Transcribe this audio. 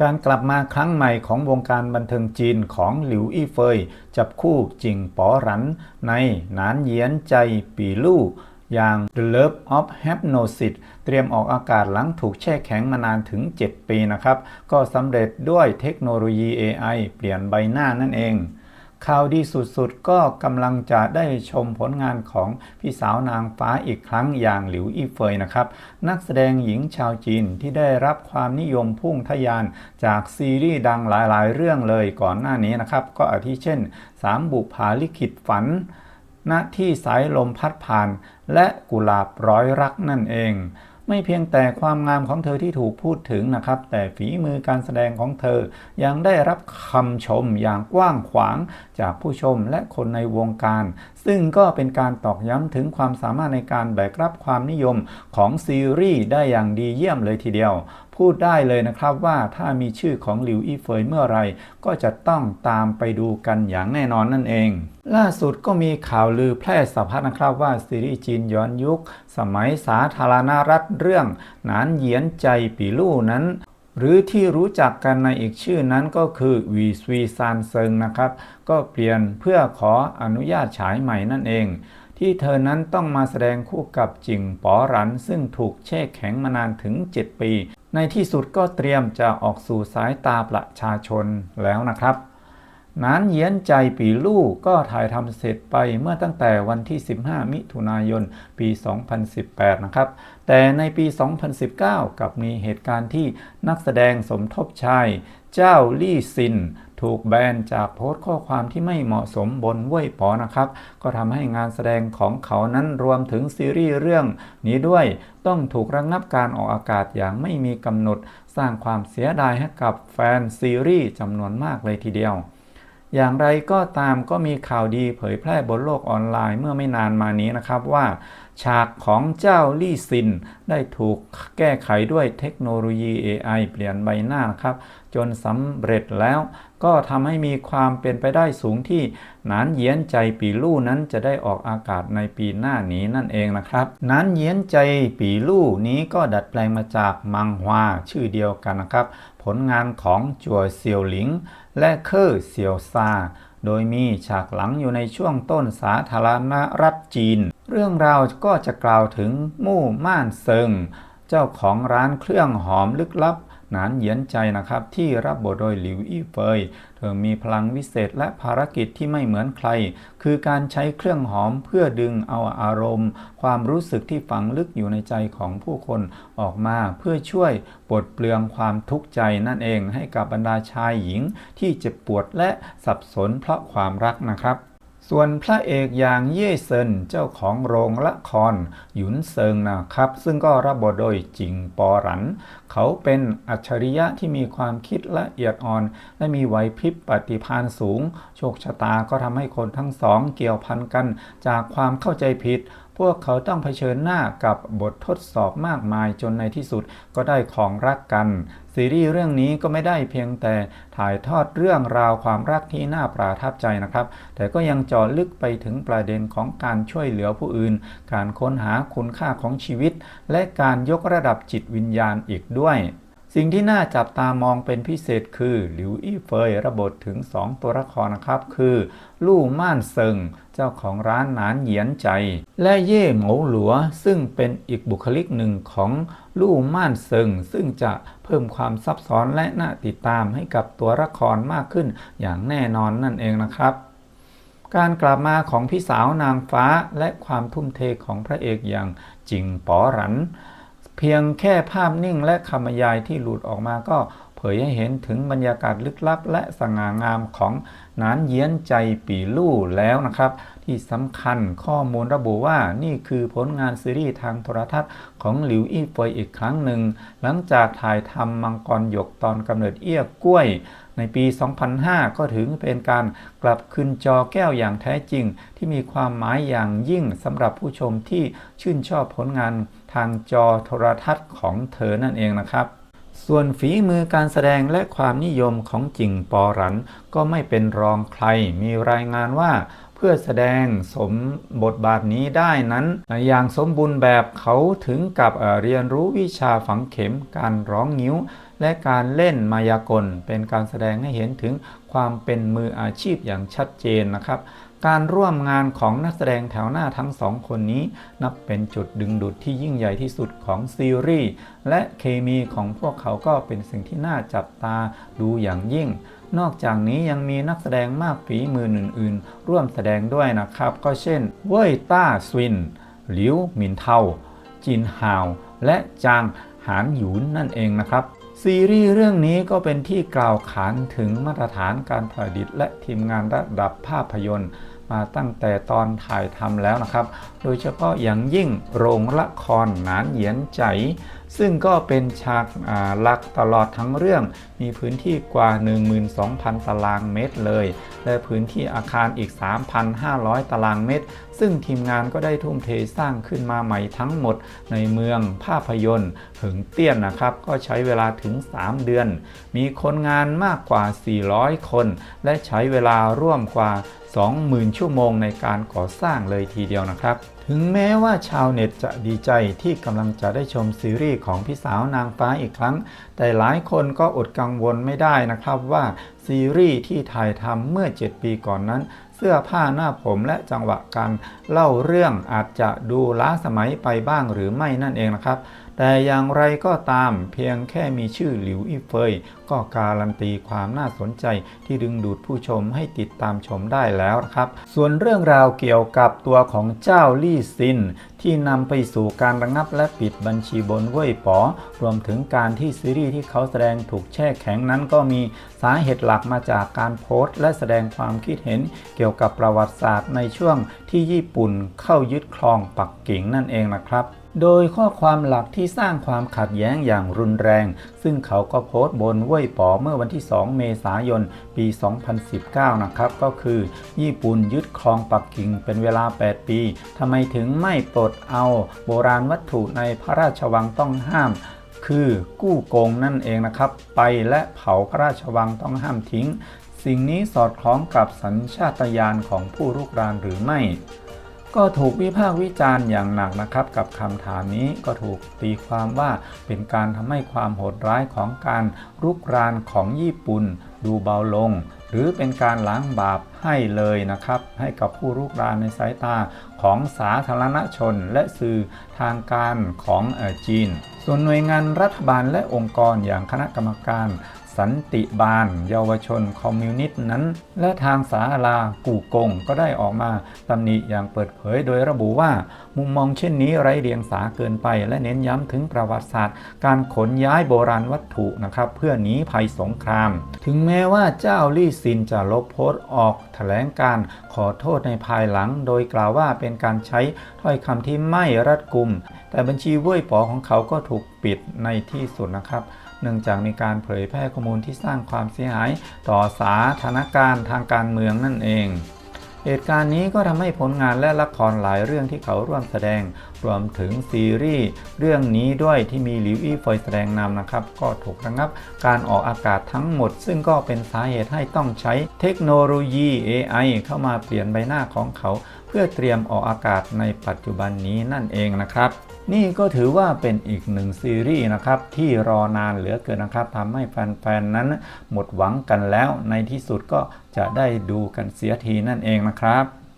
การกลับมาครั้งใหม่ของวงการบันเทิงจีนของหลิวอี้เฟย จับคู่จิงป๋อหรัน ในหนานเยียนใจปีลู่อย่าง The Love of Hypnosis เตรียมออกอากาศหลังถูกแช่แข็งมานานถึง 7 ปีนะครับ ก็สำเร็จด้วยเทคโนโลยี AI เปลี่ยนใบหน้านั่นเอง ข่าวดีสุดๆ ก็กำลังจะได้ชมผลงานของพี่สาวนางฟ้าอีกครั้งอย่างหลิวอี้เฟยนะครับ นักแสดงหญิงชาวจีนที่ได้รับความนิยมพุ่งทะยานจากซีรีส์ดังหลายๆ เรื่องเลยก่อนหน้านี้นะครับ ก็อาทิเช่น สามบุภาลิขิตฝันณที่สายลมพัดผ่าน และกุหลาบร้อยรักนั่นเอง ไม่เพียงแต่ความงามของเธอที่ถูกพูดถึงนะครับ แต่ฝีมือการแสดงของเธอยังได้รับคำชมอย่างกว้างขวางจากผู้ชมและคนในวงการ ซึ่งก็เป็นการตอกย้ำถึงความสามารถในการแบกรับความนิยมของซีรีส์ได้อย่างดีเยี่ยมเลยทีเดียวพูดได้เลยนะครับว่าถ้ามีชื่อของหลิวอี้เฟยเมื่อไรก็จะต้องตามไปดูกันอย่างแน่นอนนั่นเอง ล่าสุดก็มีข่าวลือแพร่สะพัดนะครับว่าซีรีส์จีนย้อนยุค สมัยสาธารณรัฐเรื่อง หนานเหยียนใจปีลู่นั้นหรือที่รู้จักกันในอีกชื่อนั้นก็คือวีสวีซานเซิงนะครับ ก็เปลี่ยนเพื่อขออนุญาตฉายใหม่นั่นเอง ที่เธอนั้นต้องมาแสดงคู่กับจิงป๋อรัน ซึ่งถูกแช่แข็งมานานถึง 7 ปี ในที่สุดก็เตรียมจะออกสู่สายตาประชาชนแล้วนะครับ นานเยียนใจปีลู่ก็ถ่ายทำเสร็จไปเมื่อตั้งแต่วันที่ 15 มิถุนายน ปี 2018 นะครับ แต่ในปี 2019 กับมีเหตุการณ์ที่นักแสดงสมทบชาย เจ้าลี่ซิน ถูกแบนจากโพสต์ข้อความที่ไม่เหมาะสมบนเว่ยปอนะครับ ก็ทำให้งานแสดงของเขานั้นรวมถึงซีรีส์เรื่องนี้ด้วยต้องถูกระงงับการออกอากาศอย่างไม่มีกำหนด สร้างความเสียดายให้กับแฟนซีรีส์จำนวนมากเลยทีเดียวอย่างไรก็ตามก็มีข่าวดีเผยแพร่บนโลกออนไลน์เมื่อไม่นานมานี้นะครับว่า ฉากของเจ้าลี่ซิน ได้ถูกแก้ไขด้วยเทคโนโลยี AI เปลี่ยนใบหน้าครับ จนสำเร็จแล้ว ก็ทำให้มีความเป็นไปได้สูงที่หนานเยียนใจปีลู่นั้นจะได้ออกอากาศในปีหน้านี้นั่นเองนะครับหนานเยียนใจปีลู่นี้ก็ดัดแปลงมาจากมังฮวาชื่อเดียวกันนะครับ ผลงานของจัวเซียวหลิง และเคอร์เซียวซาโดยมีฉากหลังอยู่ในช่วงต้นสาธารณรัฐจีน เรื่องราวก็จะกล่าวถึงมู่ม่านเซิง เจ้าของร้านเครื่องหอมลึกลับ หนานเยียนใจนะครับที่รับบทโดยหลิวอี้เฟย เธอมีพลังวิเศษและภารกิจที่ไม่เหมือนใคร คือการใช้เครื่องหอมเพื่อดึงเอาอารมณ์ ความรู้สึกที่ฝังลึกอยู่ในใจของผู้คนออกมาเพื่อช่วยปลดเปลืองความทุกข์ใจนั่นเองให้กับบรรดาชายหญิงที่เจ็บปวดและสับสนเพราะความรักนะครับ ส่วนพระเอกอย่างเย่เซินเจ้าของโรงละคร หยุนเซิงนะครับ ซึ่งก็รับบทโดยจิงปอรัน เขาเป็นอัจฉริยะที่มีความคิดละเอียดอ่อน และมีไหวพริบปฏิภาณสูง โชคชะตาก็ทำให้คนทั้งสองเกี่ยวพันกันจากความเข้าใจผิด พวกเขาต้องเผชิญหน้ากับบททดสอบมากมายจนในที่สุดก็ได้ของรักกัน ซีรีส์เรื่องนี้ก็ไม่ได้เพียงแต่ถ่ายทอดเรื่องราวความรักที่น่าประทับใจนะครับ แต่ก็ยังจาะลึกไปถึงประเด็นของการช่วยเหลือผู้อื่น การค้นหาคุณค่าของชีวิต และการยกระดับจิตวิญญาณอีกด้วย สิ่งที่น่าจับตามองเป็นพิเศษคือหลิวอี้เฟยระบทถึง 2 ตัวละครนะครับ คือ ลู่ม่านเซิง เจ้าของร้านหนานเหยียนใจ และเย่เหมาหลัว ซึ่งเป็นอีกบุคลิกหนึ่งของลู่ม่านเซิง ซึ่งจะเพิ่มความซับซ้อนและน่าติดตามให้กับตัวละครมากขึ้นอย่างแน่นอนนั่นเองนะครับการกลับมาของพี่สาวนางฟ้าและความทุ่มเทของพระเอกอย่างจิงป๋อหรัน เพียงแค่ภาพนิ่งและคำบรรยายที่หลุดออกมาก็เผยให้เห็นถึงบรรยากาศลึกลับ และสง่างามของนานเยียนใจปีลู่แล้วนะครับ ที่สำคัญข้อมูลระบุว่านี่คือผลงานซีรีส์ทางโทรทัศน์ของหลิวอี้เฟยอีกครั้งหนึ่ง หลังจากถ่ายทำมังกรหยกตอนกำเนิดเอี้ยกล้วย ในปี 2005 ก็ถึงเป็นการกลับคืนจอแก้วอย่างแท้จริง ที่มีความหมายอย่างยิ่งสำหรับผู้ชมที่ชื่นชอบผลงานทางจอโทรทัศน์ของเธอนั่นเองนะครับส่วนฝีมือการแสดงและความนิยมของจิงปอรันก็ไม่เป็นรองใคร มีรายงานว่า พื่อแสดงสมบทบาทนี้ได้นั้น อย่างสมบูรณ์แบบเขาถึงกับเรียนรู้วิชาฝังเข็มการร้องงิ้ว และการเล่นมายากล เป็นการแสดงให้เห็นถึงความเป็นมืออาชีพอย่างชัดเจนนะครับ การร่วมงานของนักแสดงแถวหน้าทั้งสองคนนี้ นับเป็นจุดดึงดูดที่ยิ่งใหญ่ที่สุดของซีรีส์และเคมีของพวกเขาก็เป็นสิ่งที่น่าจับตาดูอย่างยิ่ง นอกจากนี้ยังมีนักแสดงมากฝีมืออื่นๆ ร่วมแสดงด้วยนะครับ ก็เช่น เว่ยต้าสวิน หลิวหมินเทาจินฮาว และจางหานหยูนนั่นเองนะครับซีรีส์เรื่องนี้ก็เป็นที่กล่าวขานถึงมาตรฐานการผลิตและทีมงานระดับภาพยนตร์ มาตั้งแต่ตอนถ่ายทำแล้วนะครับ โดยเฉพาะอย่างยิ่งโรงละครหนานเหยียนใจ ซึ่งก็เป็นฉากหลักตลอดทั้งเรื่อง มีพื้นที่กว่า 12,000 ตารางเมตรเลย และพื้นที่อาคารอีก 3,500 ตารางเมตร ซึ่งทีมงานก็ได้ทุ่มเทสร้างขึ้นมาใหม่ทั้งหมดในเมืองภาพยนตร์หึงเตี้ยนนะครับ ก็ใช้เวลาถึง 3 เดือน มีคนงานมากกว่า 400 คน และใช้เวลาร่วมกว่า 20,000 ชั่วโมงในการก่อสร้างเลยทีเดียวนะครับ ถึงแม้ว่าชาวเน็ตจะดีใจที่กำลังจะได้ชมซีรีส์ของพี่สาวนางฟ้าอีกครั้ง แต่หลายคนก็อดกังวลไม่ได้นะครับว่าซีรีส์ที่ถ่ายทำเมื่อ 7 ปีก่อนนั้นเสื้อผ้าหน้าผมและจังหวะการเล่าเรื่องอาจจะดูล้าสมัยไปบ้างหรือไม่นั่นเองนะครับแต่อย่างไรก็ตามเพียงแค่มีชื่อหลิวอี้เฟย ก็การันตีความน่าสนใจที่ดึงดูดผู้ชมให้ติดตามชมได้แล้วนะครับ ส่วนเรื่องราวเกี่ยวกับตัวของเจ้าลี่ซิน ที่นำไปสู่การระงับและปิดบัญชีบนเว่ยป๋อรวมถึงการที่ซีรีส์ที่เขาแสดงถูกแช่แข็งนั้นก็มีสาเหตุหลักมาจากการโพสต์ และแสดงความคิดเห็นเกี่ยวกับประวัติศาสตร์ในช่วงที่ญี่ปุ่นเข้ายึดครองปักกิ่งนั่นเองนะครับ โดยข้อความหลักที่สร้างความขัดแย้งอย่างรุนแรง ซึ่งเขาก็โพสต์บนเว่ยป๋อเมื่อวันที่ 2 เมษายน ปี 2019 นะครับ ก็คือ ญี่ปุ่นยึดครองปักกิ่งเป็นเวลา 8 ปีทำไมถึงไม่ปลดเอาโบราณวัตถุในพระราชวังต้องห้ามคือกู้โกงนั่นเองนะครับ ไปและเผาพระราชวังต้องห้ามทิ้ง สิ่งนี้สอดคล้องกับสัญชาตญาณของผู้รุกรานหรือไม่ ก็ถูกวิพากษ์วิจารณ์อย่างหนักนะครับ กับคำถามนี้ก็ถูกตีความว่าเป็นการทำให้ความโหดร้ายของการรุกรานของญี่ปุ่นดูเบาลง หรือเป็นการล้างบาปให้เลยนะครับ ให้กับผู้รุกรานในสายตาของสาธารณชนและสื่อทางการของเออจีน ส่วนหน่วยงานรัฐบาลและองค์กรอย่างคณะกรรมการ สันติบาล เยาวชนคอมมิวนิสต์นั้น และทางสาลากู่กงก็ได้ออกมาตำหนิอย่างเปิดเผยโดยระบุว่า มุมมองเช่นนี้ไร้เดียงสาเกินไป และเน้นย้ำถึงประวัติศาสตร์ การขนย้ายโบราณวัตถุนะครับเพื่อหนีภัยสงคราม ถึงแม้ว่าเจ้าลี่ซินจะลบโพสต์ออกแถลงการขอโทษในภายหลัง โดยกล่าวว่าเป็นการใช้ถ้อยคำที่ไม่รัดกุม แต่บัญชีเว่ยป๋อของเขาก็ถูกปิดในที่สุดนะครับ เนื่องจากมีการเผยแพร่ข้อมูลที่สร้างความเสียหายต่อสาธารณการทางการเมืองนั่นเอง เหตุการณ์นี้ก็ทำให้ผลงานและละครหลายเรื่องที่เขาร่วมแสดง รวมถึงซีรีส์เรื่องนี้ด้วยที่มีหลิวอี้เฟยแสดงนำนะครับ ก็ถูกระงับการออกอากาศทั้งหมด ซึ่งก็เป็นสาเหตุให้ต้องใช้เทคโนโลยี AI เข้ามาเปลี่ยนใบหน้าของเขา เพื่อเตรียมออกอากาศในปัจจุบันนี้นั่นเองนะครับ นี่ก็ถือว่าเป็นอีกหนึ่งซีรีส์นะครับที่รอนานเหลือเกินนะครับทำให้แฟนๆนั้นหมดหวังกันแล้วในที่สุดก็จะได้ดูกันเสียทีนั่นเองนะครับ